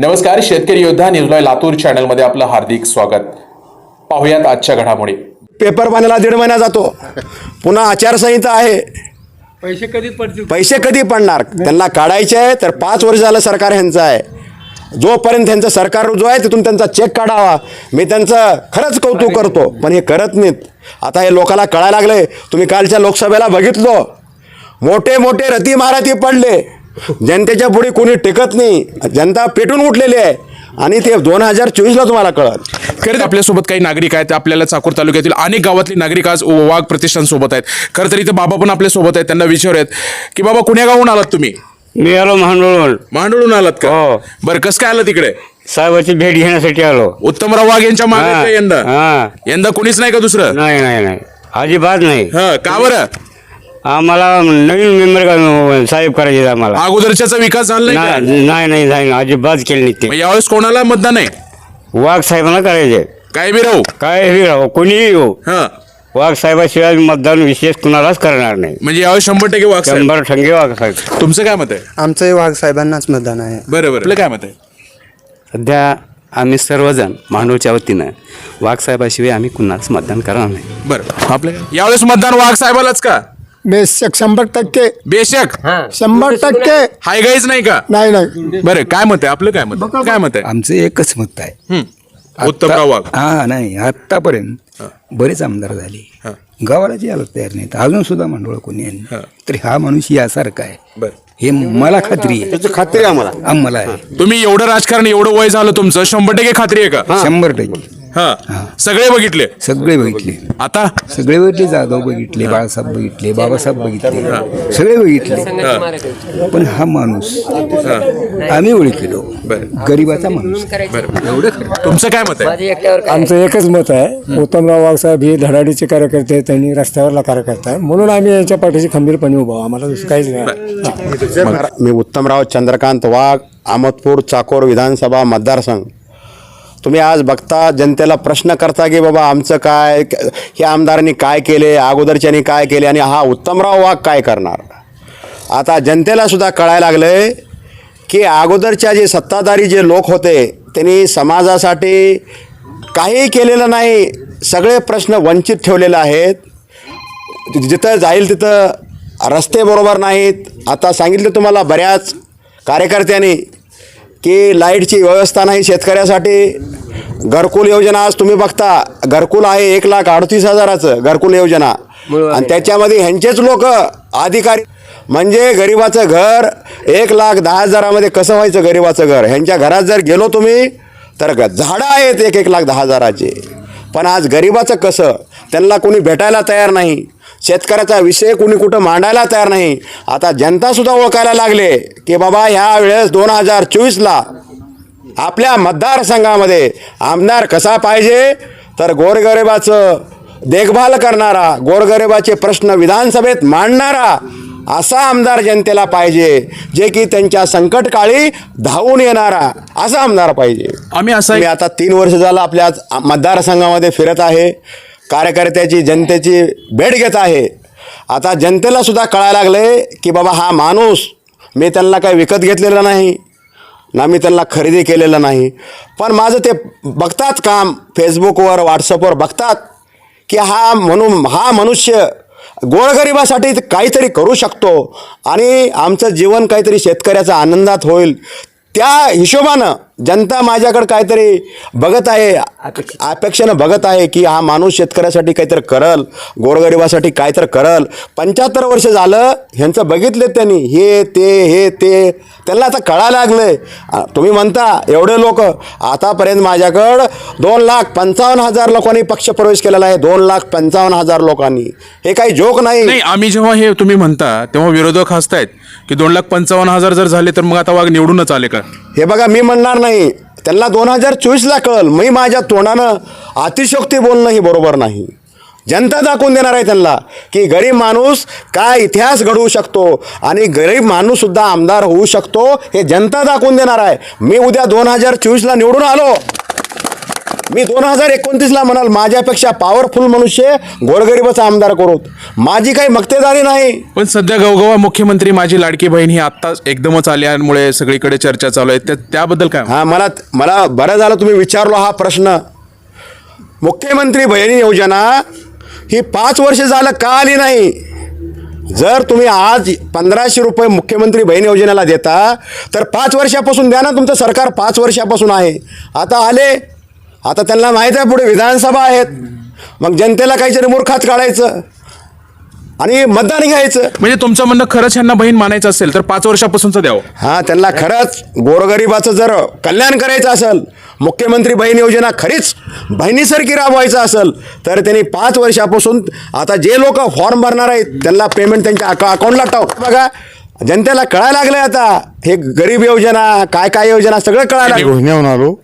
नमस्कार शेतकरी योद्धा न्यूजलॉय लातूर चॅनलमध्ये आपलं हार्दिक स्वागत. पाहुयात आजच्या घडामोडी. पेपर बनायला दीड महिना जातो. पुन्हा आचारसंहिता आहे. पैसे कधी पडतील? पैसे कधी पडणार? त्यांना काढायचे आहे तर पाच वर्ष झालं सरकार ह्यांचं आहे. जोपर्यंत त्यांचं सरकार रुजू आहे तिथून त्यांचा चेक काढावा. मी त्यांचं खरंच कौतुक करतो पण हे करत नाहीत. आता हे लोकांना कळायला लागले तुम्ही कालच्या लोकसभेला बघितलो. मोठे मोठे रती मारती पडले. जनतेच्या पुढे कोणी टिकत नाही. जनता पेटून उठलेली आहे. आणि ते दोन हजार चोवीसला तुम्हाला कळत खरं तर आपल्यासोबत काही नागरिक आहेत. आपल्याला चाकूर तालुक्यातील अनेक गावातले नागरिक आज वाघ प्रतिष्ठान सोबत आहेत. खरं तर इथे बाबा पण आपल्यासोबत आहेत. त्यांना विचारूयात की बाबा कुण्या गावून आलात तुम्ही? मी आलो महांडोळवर मांडळून आलात का? हो. बरं कसं काय आलं तिकडे? साहेबाची भेट घेण्यासाठी आलो. उत्तमराव वाघ यांच्या मागे हा, का यंदा? हा. यंदा कुणीच नाही का दुसरं? नाही नाही नाही. अजिबात नाही. हा का बरं? आम्हाला नवीन मेंबर साहेब करायचे आहेत आम्हाला. अगोदरच्याचा विकास झाला नाही का? नाही नाही नाही नाही अजिबात केले नाही मग ते यावेळेस कोणाला मतदान आहे? वाघ साहेबांना करायचे. काय बी राहू? काय हे राहो कोणीही येऊ. हा. वाघ साहेबाशिवाय मतदान विशेष कुणालाच करणार नाही. म्हणजे यावेळेस शंभर टक्के वाघ साहेब. शंभर ठंगे वाघ साहेब. तुमचं काय मत आहे? आमचंही वाघ साहेबांनाच मतदान आहे. बरं बरं. आपलं काय मत आहे? सध्या आम्ही सर्वजण महानूरच्या वतीनं वाघसाहेबाशिवाय आम्ही कुणाच मतदान करणार नाही. बरं. आपलं काय? यावेळेस मतदान वाघ साहेबालाच का? बेशक शंभर टक्के. बेशक? शंभर टक्के. हाय गाईच नाही का? नाही नाही. बरं काय मत आहे? आपलं काय मत आहे? काय मत आहे? आमचं एकच मत आहे. हं. उत्तमराव वाघ हा नाही. आतापर्यंत बरेच आमदार झाले. गावाला यायला तयार नाहीत. अजून सुद्धा मांडोळ कोणी आहे नाही. तर हा माणूस यासारखा आहे. बरं. हे मला खात्री आहे. त्याची खात्री आहे आम्हाला. आम्हाला आहे. तुम्ही एवढं राजकारण एवढं वय झालं तुमचं शंभर टक्के खात्री आहे का? शंभर टक्के. हा. सगळे बघितले. सगळे बघितले. आता? सगळे बघितले जाधव बघितले बाळासाहेब बघितले बाबासाहेब बघितले. सगळे बघितले. पण हा माणूस आम्ही ओळखलो. गरीबाचा माणूस. एवढं तुमचं काय मत आहे? आमचं एकच मत आहे. उत्तमराव वाघ साहेब हे धडाडीचे कार्यकर्ते आहेत त्यांनी रस्त्यावरला कार्यकर्ता आहे म्हणून आम्ही यांच्या पाठीशी खंबीरपणे उभा आहोत. आम्हाला दुसरं काहीच नाही. मी उत्तमराव चंद्रकांत वाघ अहमदपूर चाकोर विधानसभा मतदारसंघ. तुम्ही आज बघता जनतेला प्रश्न करता की बाबा आमचं काय हे आमदारांनी काय केले अगोदरच्यांनी काय केले आणि हा उत्तमराव वाघ काय करणार? आता जनतेला सुद्धा कळायला आहे की अगोदरच्या जे सत्ताधारी जे लोक होते त्यांनी समाजासाठी काही केलेलं नाही सगळे प्रश्न वंचित ठेवलेले आहेत. जिथं जाईल तिथं रस्ते बरोबर नाहीत. आता सांगितलं तुम्हाला बऱ्याच कार्यकर्त्यांनी की लाईटची व्यवस्था नाही शेतकऱ्यासाठी. घरकुल योजना आज तुम्ही बघता. घरकुल आहे एक लाख अडतीस हजाराचं घरकुल योजना. आणि त्याच्यामध्ये ह्यांचेच लोक अधिकारी. म्हणजे गरिबाचं घर एक लाख दहा हजारामध्ये कसं व्हायचं गरिबाचं घर? ह्यांच्या घरात जर गेलो तुम्ही तर झाडं आहेत एक एक लाख दहा हजाराचे. पण आज गरिबाचं कसं? त्यांना कोणी भेटायला तयार नाही. शेतकऱ्याचा विषय कोणी कुठं मांडायला तयार नाही. आता जनतासुद्धा ओळखायला लागले की बाबा ह्या वेळेस दोन हजार चोवीसला आपल्या मतदारसंघामध्ये आमदार कसा पाहिजे? तर गोरगरिबाचं देखभाल करणारा गोरगरिबाचे प्रश्न विधानसभेत मांडणारा असा आमदार जनतेला पाहिजे जे की त्यांच्या संकटकाळी धावून येणारा असा आमदार पाहिजे. आम्ही असं आता तीन वर्ष झालं आपल्या मतदारसंघामध्ये फिरत आहे. कार्यकर्त्याची जनतेची भेट घेत आहे. आता जनतेला सुद्धा कळायला लागले की बाबा हा माणूस मी त्यांना काही विकत घेतलेला नाही ना मी त्यांना खरेदी केलेलं नाही. पण माझं ते बघतात काम फेसबुकवर व्हॉट्सअपवर बघतात की हा म्हणून हा मनुष्य गोरगरिबासाठी काहीतरी करू शकतो आणि आमचं जीवन काहीतरी शेतकऱ्याचा आनंदात होईल. त्या हिशोबानं जनता माझ्याकडे काहीतरी बघत आहे अपेक्षेनं बघत आहे की हा माणूस शेतकऱ्यासाठी काहीतरी करल गोरगरिबासाठी काहीतरी करल. पंच्याहत्तर वर्ष झालं ह्यांचं बघितले त्यांनी हे ते हे ते. त्यांना आता कळायला लागलं आहे तुम्ही म्हणता एवढे लोक आतापर्यंत माझ्याकडं दोन लाख पंचावन्न हजार लोकांनी पक्षप्रवेश केलेला आहे. दोन लाख पंचावन्न हजार लोकांनी. हे काही जोक नाही. नाही आम्ही जेव्हा हे तुम्ही म्हणता तेव्हा विरोधक हसतायत की दोन लाख पंचावन्न हजार जर झाले तर मग आता वाघ निवडूनच आले का? हे बघा मी म्हणणार नाही. त्यांना दोन हजार चोवीसला कळल. मी माझ्या तोंडानं अतिशोक्ती बोलणं ही बरोबर नाही. जनता दाखवून देणार आहे त्यांना की गरीब माणूस काय इतिहास घडवू शकतो आणि गरीब माणूससुद्धा आमदार होऊ शकतो हे जनता दाखवून देणार आहे. मी उद्या दोन हजार चोवीसला निवडून आलो. मी दोन हजार एकोणतीसला म्हणाल माझ्यापेक्षा पॉवरफुल मनुष्य गोरगरिबाचा आमदार करू माझी काही मक्तेदारी नाही. पण सध्या गवगवा मुख्यमंत्री माझी लाडकी बहीण ही आत्ताच एकदमच आल्यामुळे सगळीकडे चर्चा चालू आहे. त्या- त्याबद्दल काय? हा मला मला बरं झालं तुम्ही विचारलो हा प्रश्न. मुख्यमंत्री बहिणी योजना ही पाच वर्ष झालं का आली नाही? जर तुम्ही आज पंधराशे रुपये मुख्यमंत्री बहीण योजनेला देता तर पाच वर्षापासून द्या ना तुमचं सरकार पाच वर्षापासून आहे. आता आले आता त्यांना माहीत आहे पुढे विधानसभा आहेत. मग जनतेला काहीतरी मूर्खात काढायचं. आणि मतदान घ्यायचं. म्हणजे तुमचं म्हणणं खरंच यांना बहीण मानायचं असेल तर पाच वर्षापासूनच द्यावं. हां त्यांना खरंच गोरगरिबाचं जर कल्याण करायचं असेल मुख्यमंत्री बहीण योजना खरीच बहिणीसारखी राबवायचं असेल तर त्यांनी पाच वर्षापासून आता जे लोक फॉर्म भरणार आहेत त्यांना पेमेंट त्यांच्या अका अकाउंटला टाव बघा जनतेला कळायला लागलं आता हे गरीब योजना काय काय योजना सगळं कळायला लागलं घोषण्याहून आलो.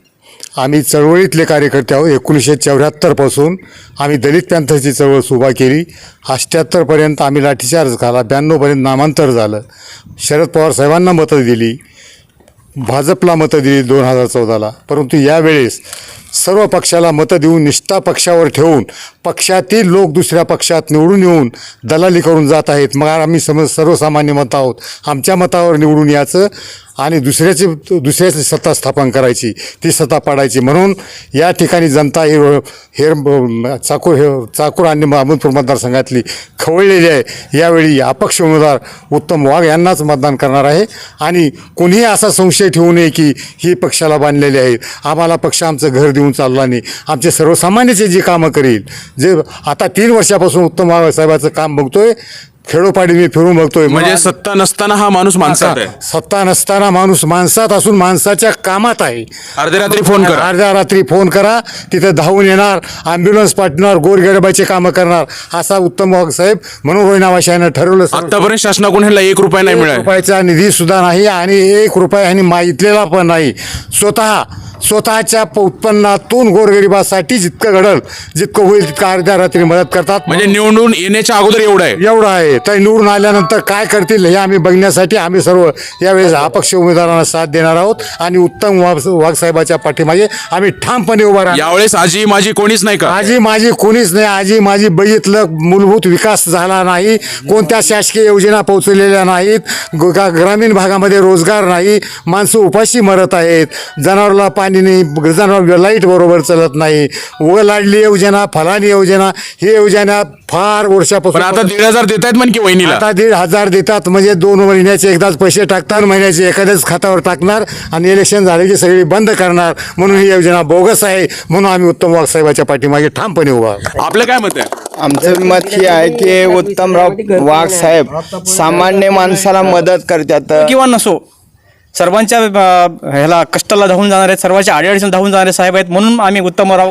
आम्ही चळवळीतले कार्यकर्ते आहोत. एकोणीसशे चौऱ्याहत्तरपासून आम्ही दलित पॅन्थरची चळवळ सुभा केली. अष्ट्याहत्तरपर्यंत आम्ही लाठीचार्ज झाला. ब्याण्णवपर्यंत नामांतर झालं. शरद पवार साहेबांना मतं दिली. भाजपला मतं दिली दोन हजार चौदाला. परंतु यावेळेस सर्व पक्षाला मतं देऊन निष्ठा पक्षावर ठेवून पक्षातील लोक दुसऱ्या पक्षात निवडून येऊन दलाली करून जात आहेत. मग आम्ही समज सर्वसामान्य मत आहोत. आमच्या मतावर निवडून यायचं आणि दुसऱ्याची दुसऱ्याची सत्ता स्थापन करायची. ती सत्ता पाडायची. म्हणून या ठिकाणी जनता हे हेर चाकूर हे चाकूर आणि अहमदपूर मतदारसंघातली खवळलेली आहे. यावेळी अपक्ष उमेदवार उत्तम वाघ यांनाच मतदान करणार आहे. आणि कोणीही असा संशय ठेवू नये की ही पक्षाला बांधलेली आहे. आम्हाला पक्ष आमचं घर देऊन चालला नाही आमचे सर्वसामान्याचे जी कामं करील जे आता तीन वर्षापासून उत्तम साहेबाचं काम बघतोय खेडोपाडी मी फिरून बघतोय. म्हणजे सत्ता नसताना हा माणूस माणसात आहे. सत्ता नसताना माणूस माणसात असून माणसाच्या कामात आहे. अर्ध्या रात्री फोन करा. अर्ध्या रात्री फोन करा तिथे धावून येणार अँब्युलन्स पाठवणार गोरगरिबाची कामं करणार असा उत्तम साहेब म्हणून रोहिणा वाशानं ठरवलं आतापर्यंत शासनाकडून ह्याला एक रुपया नाही मिळाला. रुपयाचा निधी सुद्धा नाही आणि एक रुपया ह्यांनी मागितलेला पण नाही. स्वतः स्वतःच्या उत्पन्नातून गोरगरिबासाठी जितकं घडल जितकं होईल तितकं अर्ध्या रात्री मदत करतात. म्हणजे निवडून येण्याच्या अगोदर एवढं आहे. एवढं आहे. तर निवडून आल्यानंतर काय करतील हे आम्ही बघण्यासाठी आम्ही सर्व यावेळेस अपक्ष उमेदवारांना साथ देणार आहोत आणि उत्तम वाघ वाघसाहेबाच्या पाठीमागे आम्ही ठामपणे उभा राहणार. यावेळेस आजी माझी कोणीच नाही का? आजी माझी कोणीच नाही. आजी माझी बघितलं मूलभूत विकास झाला नाही. कोणत्या शासकीय योजना पोहोचलेल्या नाहीत. ग- गा- ग्रामीण भागामध्ये रोजगार नाही. माणसं उपाशी मरत आहेत. जनावराला पाणी नाही. जनावर लाइट बरोबर चालत नाही. व लाडली योजना फलानी योजना ही योजना फार पण वर्षापासून आता दीड हजार देत आहेत म्हण की वहिनीला? आता दीड हजार देतात म्हणजे दोन महिन्याचे एकदाच पैसे टाकतात महिन्याचे एखाद्याच खात्यावर टाकणार आणि इलेक्शन झाले की सगळी बंद करणार. म्हणून ही योजना बोगस आहे म्हणून आम्ही उत्तम वाघ साहेबाच्या पाठीमागे ठामपणे उभा आहोत. आपलं काय मत आहे? आमचं मत हे आहे की उत्तमराव वाघ साहेब सामान्य माणसाला मदत करतात. किंवा नसो सर्वांच्या अ, ह्याला कष्टाला धावून जाणारे सर्वांच्या आडीअडचण धावून जाणारे साहेब आहेत म्हणून आम्ही उत्तमराव